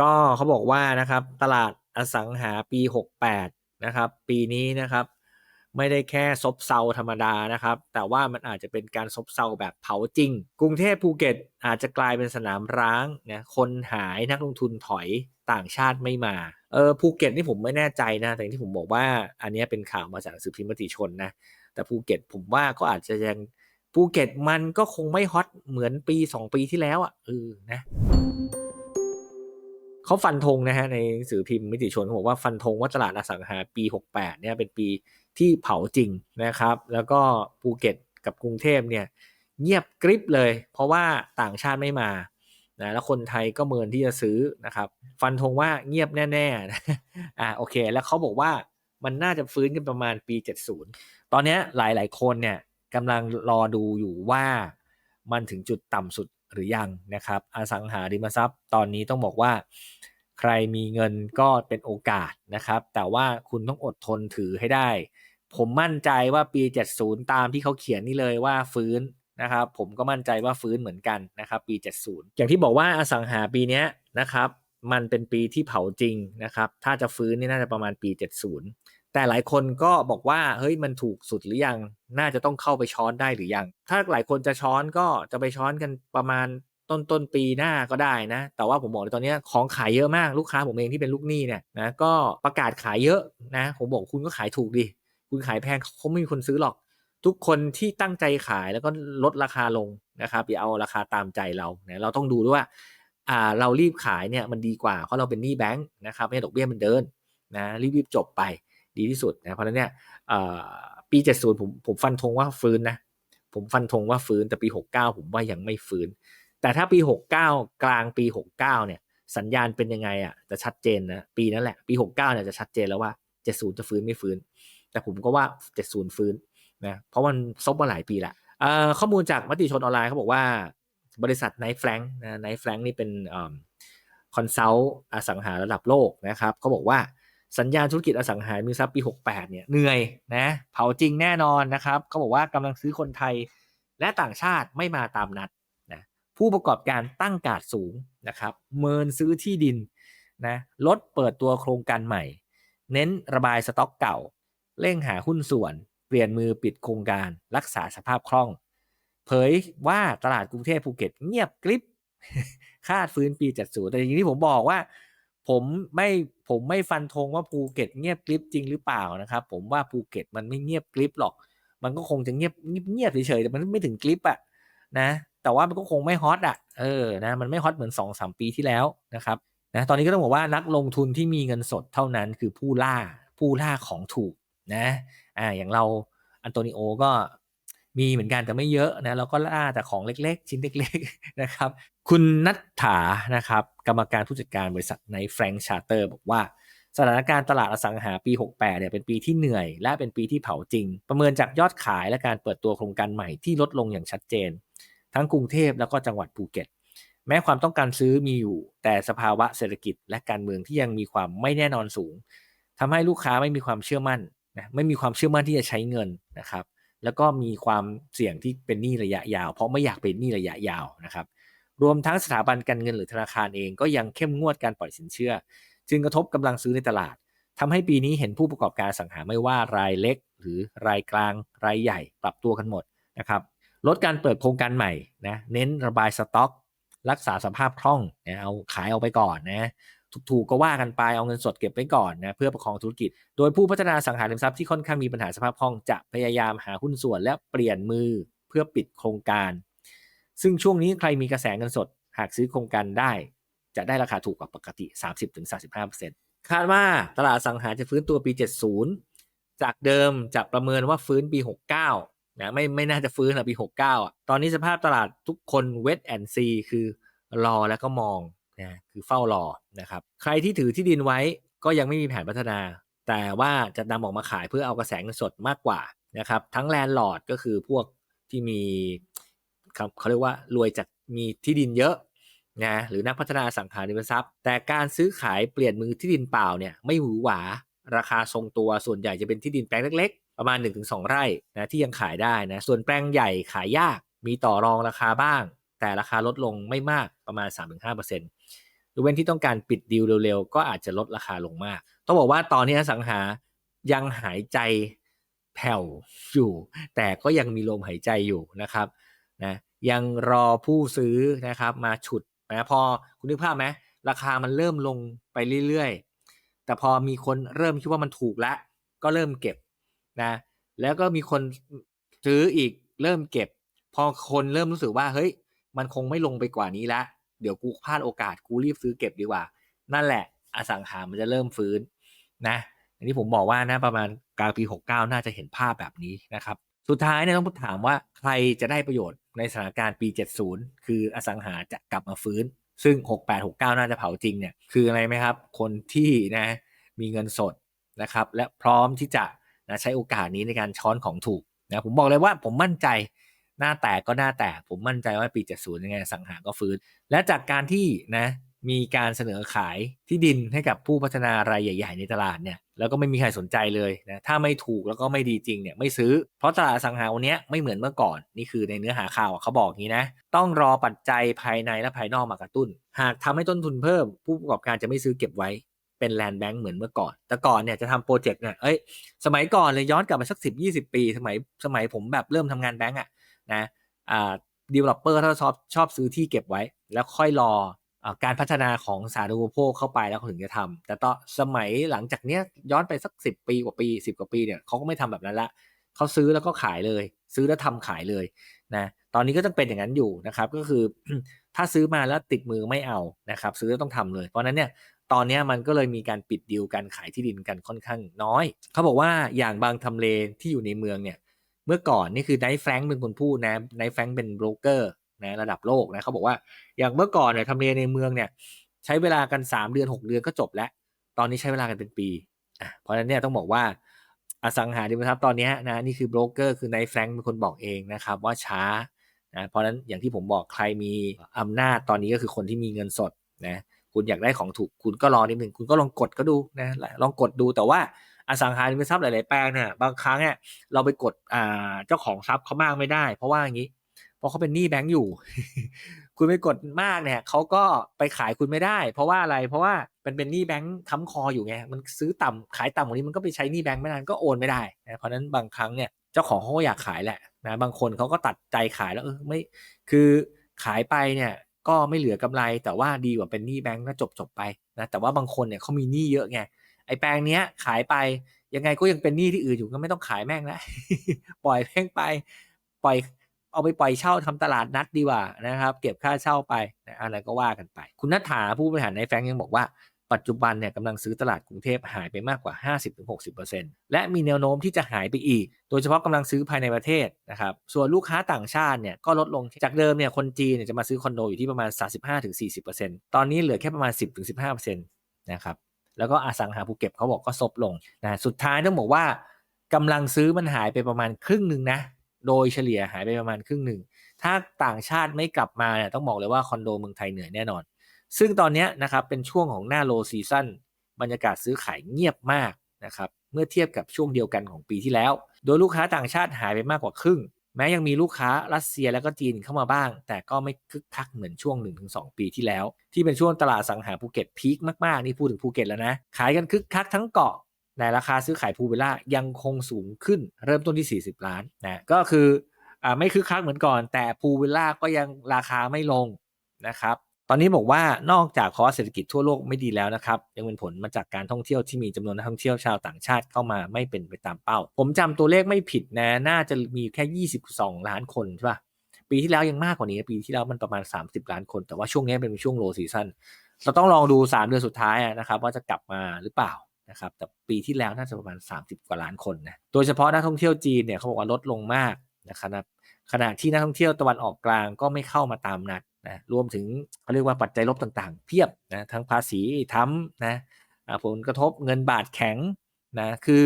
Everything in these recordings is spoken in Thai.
ก็เขาบอกว่านะครับตลาดอสังหาปี 68 นะครับ ปีนี้นะครับ ไม่ได้แค่ซบเซาธรรมดานะครับ แต่ว่ามันอาจจะเป็นการซบเซาแบบเผาจริง กรุงเทพภูเก็ตอาจจะกลายเป็นสนามร้างนะคนหายนักลงทุนถอยต่างชาติไม่มาเออภูเก็ตนี่ผมไม่แน่ใจนะ แต่อย่างที่ผมบอกว่าอันนี้เป็นข่าวมาจากสือพิมพ์มติชนนะแต่ภูเก็ตผมว่าก็อาจจะยังภูเก็ตมันก็คงไม่ฮอตเหมือนปี 2 ปีที่แล้วอะเออนะ เขาฟันธงนะฮะในหนังสือพิมพ์มิติชนเขาบอกว่าฟันธงว่าตลาดอสังหาปี 68เนี่ยเป็นปีที่เผาจริงนะครับ แล้วก็ภูเก็ตกับกรุงเทพเนี่ยเงียบกริบเลย เพราะว่าต่างชาติไม่มานะแล้วคนไทยก็เมินที่จะซื้อนะครับฟันธงว่าเงียบแน่ๆนะอ่าโอเค แล้วเขาบอกว่ามันน่าจะฟื้นกันประมาณปี 70 ตอนนี้หลายๆคนเนี่ยกำลังรอดูอยู่ว่ามันถึงจุดต่ำสุด หรือยังนะครับอสังหาริมทรัพย์ ตอนนี้ต้องบอกว่า ใครมีเงินก็เป็นโอกาสนะครับ แต่ว่าคุณต้องอดทนถือให้ได้ ผมมั่นใจว่าปี 70 ตามที่เขาเขียนนี่เลยว่าฟื้นนะครับผมก็มั่นใจว่าฟื้นเหมือนกันนะครับปี 70 อย่างที่บอกว่าอสังหาปีนี้นะครับมันเป็นปีที่เผาจริงนะครับถ้าจะฟื้นนี่น่าจะประมาณปี 70 แต่หลายคนก็บอกว่าเฮ้ยมันถูกสุดหรือยัง น่าจะต้องเข้าไปช้อนได้หรือยัง ถ้าหลายคนจะช้อนก็จะไปช้อนกันประมาณต้นต้นปีหน้าก็ได้นะ แต่ว่าผมบอกเลยตอนนี้ของขายเยอะมากลูกค้าผมเองที่เป็นลูกหนี้เนี่ยนะก็ประกาศขายเยอะนะ ผมบอกคุณก็ขายถูกดิคุณขายแพงเขาไม่มีคนซื้อหรอก ทุกคนที่ตั้งใจขายแล้วก็ลดราคาลงนะครับอย่าเอาราคาตามใจเรานะเราต้องดูด้วยว่าอ่าเรารีบขายเนี่ยมันดีกว่าเพราะเราเป็นหนี้แบงค์นะครับให้ดอกเบี้ยมันเดินนะรีบๆจบไป ดีที่สุดนะเพราะนั้นเนี่ยปี 70 ผมผมฟันธงว่าฟื้นนะ ผมฟันธงว่าฟื้นแต่ปี 69 ผมว่ายังไม่ฟื้น แต่ถ้าปี 69 กลางปี 69 เนี่ย สัญญาณเป็นยังไงอะจะชัดเจนนะปีนั้นแหละปี 69 เนี่ยจะชัดเจนแล้วว่า 70 จะฟื้นไม่ฟื้น แต่ผมก็ว่า 70 ฟื้นนะเพราะมันซบมาหลายปีละข้อมูลจากมติชนออนไลน์เขาบอกว่าบริษัทไนท์แฟลงนะไนท์แฟลงนี่เป็นคอนซัลท์อสังหาระดับโลกนะครับเขาบอกว่า สัญญาณธุรกิจอสังหาริมทรัพย์ปี 68 เนี่ยเหนื่อยนะเผาจริงแน่นอนนะครับเขาบอกว่ากำลังซื้อคนไทยและต่างชาติไม่มาตามนัดนะผู้ประกอบการตั้งกาดสูงนะครับเมินซื้อที่ดินนะลดเปิดตัวโครงการใหม่ เน้นระบายสต็อกเก่า เร่งหาหุ้นส่วน เปลี่ยนมือปิดโครงการรักษาสภาพคล่อง เผยว่าตลาดกรุงเทพภูเก็ตเงียบกริบคาดฟื้นปี 70 แต่อย่างที่ผมบอกว่า ผมไม่ ผมไม่ฟันธงว่าภูเก็ตเงียบกริบจริงหรือเปล่านะครับ ผมว่าภูเก็ตมันไม่เงียบกริบหรอก มันก็คงจะเงียบเงียบเฉยๆแต่มันไม่ถึงกริบอะนะ แต่ว่ามันก็คงไม่ฮอตอะเออนะมันไม่ฮอตเหมือน2อสปีที่แล้วนะครับนะตอนนี้ก็ต้องบอกว่านักลงทุนที่มีเงินสดเท่านั้นคือผู้ล่าผู้ล่าของถูกนะอ่าอย่างเราอันโตนิโอก็ มีเหมือนกันแต่ไม่เยอะนะแล้วก็ล่าแต่ของเล็กๆ ชิ้นเล็กๆนะครับ คุณนัทถานะครับกรรมการผู้จัดการบริษัทในแฟรงค์ชาร์เตอร์บอกว่าสถานการณ์ตลาดอสังหาปี 68 เนี่ยเป็นปีที่เหนื่อย และเป็นปีที่เผาจริง ประเมินจากยอดขายและการเปิดตัวโครงการใหม่ที่ลดลงอย่างชัดเจน ทั้งกรุงเทพแล้วก็จังหวัดภูเก็ต แม้ความต้องการซื้อมีอยู่ แต่สภาวะเศรษฐกิจและการเมืองที่ยังมีความไม่แน่นอนสูงทำให้ลูกค้าไม่มีความเชื่อมั่นนะไม่มีความเชื่อมั่นที่จะใช้เงินนะครับ แล้วก็มีความเสี่ยงที่เป็นหนี้ระยะยาว เพราะไม่อยากเป็นหนี้ระยะยาวนะครับรวมทั้งสถาบันการเงินหรือธนาคารเองก็ยังเข้มงวดการปล่อยสินเชื่อ จึงกระทบกำลังซื้อในตลาดทำให้ปีนี้เห็นผู้ประกอบการสังหาไม่ว่ารายเล็ก หรือรายกลาง รายใหญ่ปรับตัวกันหมดนะครับลดการเปิดโครงการใหม่นะเน้นระบายสต็อก รักษาสภาพคล่องนะเอาขายเอาไปก่อนนะ ถูกๆก็ว่ากันไปเอาเงินสดเก็บไว้ก่อนนะเพื่อประคองธุรกิจ โดยผู้พัฒนาสังหาริมทรัพย์ที่ค่อนข้างมีปัญหาสภาพคล่องจะพยายามหาหุ้นส่วนและเปลี่ยนมือเพื่อปิดโครงการ ซึ่งช่วงนี้ใครมีกระแสเงินสดหากซื้อโครงการได้ จะได้ราคาถูกกว่าปกติ 30-35%คาดว่าตลาดสังหาจะฟื้นตัวปี 70 จากเดิมจะประเมินว่าฟื้นปี 69นะไม่ไม่น่าจะฟื้นหรอปี 69อะตอนนี้สภาพตลาดทุกคนเวทแอนซีคือรอแล้วก็มอง นะคือเฝ้ารอนะครับ ใครที่ถือที่ดินไว้ก็ยังไม่มีแผนพัฒนา แต่ว่าจะนำออกมาขายเพื่อเอากระแสเงินสดมากกว่านะครับ ทั้งแลนด์ลอร์ดก็คือพวกที่มีเขาเรียกว่ารวยจากมีที่ดินเยอะนะหรือนักพัฒนาสังหาริมทรัพย์ แต่การซื้อขายเปลี่ยนมือที่ดินเปล่าเนี่ยไม่หวือหวา ราคาทรงตัวส่วนใหญ่จะเป็นที่ดินแปลงเล็กๆ ประมาณ 1-2 ไร่นะที่ยังขายได้นะส่วนแปลงใหญ่ขายยากมีต่อรองราคาบ้าง แต่ราคาลดลงไม่มากประมาณ 3-5%เยกเว้นที่ต้องการปิดดีลเร็วๆ ก็อาจจะลดราคาลงมาก ต้องบอกว่าตอนนี้อสังหายังหายใจแผ่วอยู่ แต่ก็ยังมีลมหายใจอยู่นะครับนะยังรอผู้ซื้อนะครับมาฉุดนะพอคุณนึกภาพไหมราคามันเริ่มลงไปเรื่อยๆ แต่พอมีคนเริ่มคิดว่ามันถูกแล้ว ก็เริ่มเก็บนะแล้วก็มีคนซื้ออีกเริ่มเก็บ พอคนเริ่มรู้สึกว่าเฮ้ยมันคงไม่ลงไปกว่านี้ละ เดี๋ยวกูพลาดโอกาสกูรีบซื้อเก็บดีกว่า นั่นแหละอสังหามันจะเริ่มฟื้นนะอย่างที่ผมบอกว่านะประมาณกลางปี 69 น่าจะเห็นภาพแบบนี้นะครับ สุดท้ายเนี่ยต้องถามว่าใครจะได้ประโยชน์ในสถานการณ์ปี 70 คืออสังหาจะกลับมาฟื้น ซึ่ง 68 69 น่าจะเผาจริงเนี่ยคืออะไรไหมครับ คนที่นะมีเงินสดนะครับและพร้อมที่จะนะใช้โอกาสนี้ในการช้อนของถูกนะผมบอกเลยว่าผมมั่นใจ หน้าแตกก็หน้าแตก ผมมั่นใจว่าปี 70 ยังไงสังหาก็ฟื้น และจากการที่นะมีการเสนอขายที่ดินให้กับผู้พัฒนารายใหญ่ ๆ ในตลาดเนี่ยแล้วก็ไม่มีใครสนใจเลยนะถ้าไม่ถูกแล้วก็ไม่ดีจริงเนี่ยไม่ซื้อ เพราะตลาดสังหาวันนี้ไม่เหมือนเมื่อก่อน นี่คือในเนื้อหาข่าวเขาบอกงี้นะ ต้องรอปัจจัยภายในและภายนอกมากระตุ้น หากทำให้ต้นทุนเพิ่ม ผู้ประกอบการจะไม่ซื้อเก็บไว้เป็นแลนด์แบงก์เหมือนเมื่อก่อน แต่ก่อนเนี่ยจะทำโปรเจกต์เนี่ยเอ้ย สมัยก่อนเลยย้อนกลับมาสักสิบยี่สิบปี สมัยสมัยผมแบบเริ่มทำงานแบงก์อะ นะอ่าดีเวลลอปเปอร์ถ้าชอบชอบซื้อที่เก็บไว้ แล้วค่อยรอการพัฒนาของสาธารณูปโภคเข้าไปแล้วถึงจะทำแต่ตอนสมัยหลังจากเนี้ยย้อนไปสักสิบปีกว่าปีสิบกว่าปีเนี่ยเขาก็ไม่ทำแบบนั้นละเขาซื้อแล้วก็ขายเลย ซื้อแล้วทำขายเลยนะตอนนี้ก็ต้องเป็นอย่างนั้นอยู่นะครับก็คือถ้าซื้อมาแล้วติดมือไม่เอานะครับซื้อแล้วต้องทำเลย เพราะนั้นเนี่ยตอนนี้มันก็เลยมีการปิดดีลการขายที่ดินกันค่อนข้างน้อย เขาบอกว่าอย่างบางทำเลที่อยู่ในเมืองเนี่ย เมื่อก่อนนี่คือไนท์แฟรงค์เป็นคนพูดนะไนท์แฟรงค์เป็นโบรกเกอร์นะระดับโลกนะเขาบอกว่าอย่างเมื่อก่อนเนี่ยทำเลในเมืองเนี่ยใช้เวลากัน 3 เดือน 6 เดือนก็จบแล้ว ตอนนี้ใช้เวลากันเป็นปีอะเพราะฉะนั้นเนี่ยต้องบอกว่าอสังหาริมทรัพย์ตอนนี้นะนี่คือโบรกเกอร์คือไนท์แฟรงค์เป็นคนบอกเองนะครับว่าช้านะเพราะฉะนั้นอย่างที่ผมบอกใครมีอำนาจตอนนี้ก็คือคนที่มีเงินสดนะคุณอยากได้ของถูกคุณก็รอนิดหนึ่งคุณก็ลองกดก็ดูนะลองกดดูแต่ว่า อสังหาริมทรัพย์หลาย ๆ แปลงเนี่ยบางครั้งเนี่ยเราไปกดอ่าเจ้าของทรัพย์เขามากไม่ได้ เพราะว่าอย่างนี้เพราะเขาเป็นหนี้แบงก์อยู่ คุณไปกดมากเนี่ยเขาก็ไปขายคุณไม่ได้ เพราะว่าอะไรเพราะว่าเป็นเป็นหนี้แบงค์ค้ำคออยู่ไงมันซื้อต่ำขายต่ำกว่านี้มันก็ไปใช้หนี้แบงค์ไม่นานก็โอนไม่ได้นะเพราะนั้นบางครั้งเนี่ยเจ้าของเขาก็อยากขายแหละนะบางคนเขาก็ตัดใจขายแล้วเออไม่คือขายไปเนี่ยก็ไม่เหลือกำไรแต่ว่าดีกว่าเป็นหนี้แบงค์ก็จบจบไปนะแต่ว่าบางคนเนี่ยเขามีหนี้เยอะไง ไอ้แปลงเนี้ยขายไปยังไงก็ยังเป็นหนี้ที่อื่นอยู่ก็ไม่ต้องขายแม่งแล้วปล่อยแม่งไป ปล่อยเอาไปปล่อยเช่าทำตลาดนัดดีกว่านะครับ เก็บค่าเช่าไปนะอะไรก็ว่ากันไป คุณนัทธาผู้บริหารในแฟงยังบอกว่าปัจจุบันเนี่ยกำลังซื้อตลาดกรุงเทพหายไปมากกว่า 50-60%และมีแนวโน้มที่จะหายไปอีก โดยเฉพาะกำลังซื้อภายในประเทศนะครับ ส่วนลูกค้าต่างชาติเนี่ยก็ลดลง จากเดิมเนี่ยคนจีนเนี่ยจะมาซื้อคอนโดอยู่ที่ประมาณ 35-40%ตอนนี้เหลือแค่ประมาณ 10-15%นะครับ แล้วก็อสังหาภูเก็ตเขาบอกก็ซบลงนะสุดท้ายต้องบอกว่ากำลังซื้อมันหายไปประมาณครึ่งหนึ่งนะ โดยเฉลี่ยหายไปประมาณครึ่งหนึ่ง ถ้าต่างชาติไม่กลับมาเนี่ยต้องบอกเลยว่าคอนโดเมืองไทยเหนื่อยแน่นอน ซึ่งตอนนี้นะครับเป็นช่วงของหน้าโลซีซันบรรยากาศซื้อขายเงียบมากนะครับเมื่อเทียบกับช่วงเดียวกันของปีที่แล้ว โดยลูกค้าต่างชาติหายไปมากกว่าครึ่ง แม้ยังมีลูกค้ารัสเซียและก็จีนเข้ามาบ้าง แต่ก็ไม่คึกคักเหมือนช่วง 1-2 ปีที่แล้ว ที่เป็นช่วงตลาดสังหาภูเก็ตพีคมากๆ นี่พูดถึงภูเก็ตแล้วนะ ขายกันคึกคักทั้งเกาะในราคาซื้อขายพูเบล่ายังคงสูงขึ้นเริ่มต้นที่ 40 ล้านนะก็คืออไม่คึกคักเหมือนก่อน แต่พูวิลล่าก็ยังราคาไม่ลงนะครับ ตอนนี้บอกว่านอกจากคอเศรษฐกิจทั่วโลกไม่ดีแล้วนะครับ ยังเป็นผลมาจากการท่องเที่ยวที่มีจำนวนนักท่องเที่ยวชาวต่างชาติเข้ามาไม่เป็นไปตามเป้า ผมจำตัวเลขไม่ผิดนะ น่าจะมีแค่ 22 ล้านคนใช่ป่ะปีที่แล้วยังมากกว่านี้ ปีที่แล้วมันประมาณ 30 ล้านคน แต่ว่าช่วงนี้เป็นช่วงโลซีซันเราต้องลองดู 3 เดือนสุดท้ายนะครับว่าจะกลับมาหรือเปล่านะครับแต่ปีที่แล้วน่าจะประมาณ 30 กว่าล้านคนนะโดยเฉพาะนักท่องเที่ยวจีนเนี่ยเขาบอกว่าลดลงมากนะครับขณะที่นักท่องเที่ยวตะวันออกกลางก็ไม่เข้ามาตามนัด นะรวมถึงเขาเรียกว่าปัจจัยลบต่างๆ เพียบนะทั้งภาษีทั้มนะผลกระทบเงินบาทแข็งนะคือ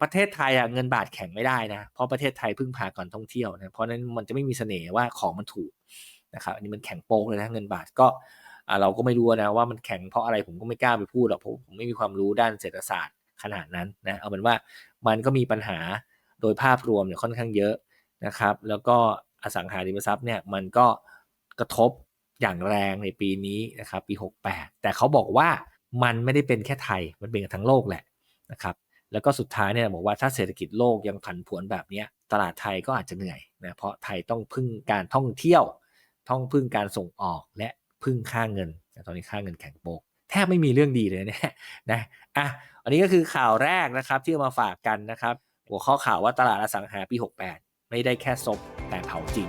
ประเทศไทยอะเงินบาทแข็งไม่ได้นะเพราะประเทศไทยพึ่งพาการท่องเที่ยวนะเพราะนั้นมันจะไม่มีเสน่ห์ว่าของมันถูกนะครับอันนี้มันแข็งโป๊กเลยนะเงินบาทก็เราก็ไม่รู้นะว่ามันแข็งเพราะอะไรผมก็ไม่กล้าไปพูดหรอกผมผมไม่มีความรู้ด้านเศรษฐศาสตร์ขนาดนั้นนะเอาเป็นว่ามันก็มีปัญหาโดยภาพรวมเนี่ยค่อนข้างเยอะนะครับ แล้วก็อสังหาริมทรัพย์เนี่ยมันก็ กระทบอย่างแรงในปีนี้นะครับปี 68 แต่เขาบอกว่ามันไม่ได้เป็นแค่ไทยมันเป็นกันทั้งโลกแหละนะครับแล้วก็สุดท้ายเนี่ยบอกว่าถ้าเศรษฐกิจโลกยังผันผวนแบบนี้ตลาดไทยก็อาจจะเหนื่อยนะเพราะไทยต้องพึ่งการท่องเที่ยวต้องพึ่งการส่งออกและพึ่งค่าเงินตอนนี้ค่าเงินแข็งโปกแทบไม่มีเรื่องดีเลยเนี่ยนะอะอันนี้ก็คือข่าวแรกนะครับที่มาฝากกันนะครับ หัวข้อข่าวว่าตลาดอสังหาปี 68 ไม่ได้แค่ซบแต่เผาจริง